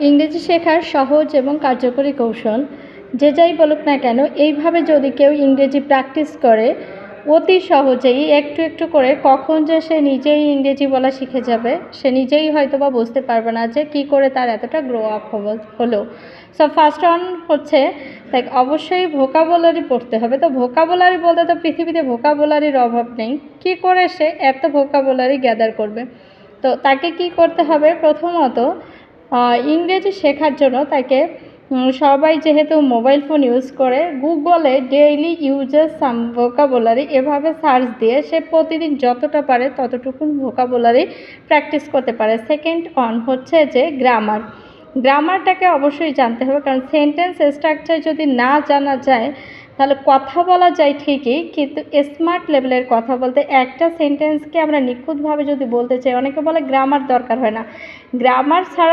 ইংরেজি শেখার সহজ এবং কার্যকরী কৌশল, যে যাই বলুক না কেন, এইভাবে যদি কেউ ইংরেজি প্র্যাকটিস করে, অতি সহজেই একটু একটু করে কখন যে সে নিজেই ইংরেজি বলা শিখে যাবে, সে নিজেই হয়তো বা বুঝতে পারবে না যে কী করে তার এতটা গ্রো আপ হলো। সো ফার্স্ট অন হচ্ছে লাইক অবশ্যই ভোকাবুলারি পড়তে হবে। তো ভোকাবুলারি বলতে তো পৃথিবীতে ভোকাবুলারির অভাব নেই। কী করে সে এত ভোকাবুলারি গ্যাদার করবে? তো তাকে কি করতে হবে? প্রথমত ইংরেজি শেখার জন্য তাকে সবাই যেহেতু মোবাইল ফোন ইউজ করে, গুগলে ডেইলি ইউজেস সাম ভোকাবুলারি এভাবে সার্চ দিয়ে সে প্রতিদিন যতটা পারে ততটুকুন ভোকাবুলারি প্র্যাকটিস করতে পারে। সেকেন্ড অন হচ্ছে যে গ্রামার গ্রামারটাকে অবশ্যই জানতে হবে, কারণ সেন্টেন্স স্ট্রাকচার যদি না জানা যায়, তাহলে কথা বলা যায় ঠিকই, কিন্তু স্মার্ট লেভেলের কথা বলতে একটা সেন্টেন্সকে আমরা নিখুঁতভাবে যদি বলতে চাই, অনেকে বলে গ্রামার দরকার হয় না। গ্রামার ছাড়া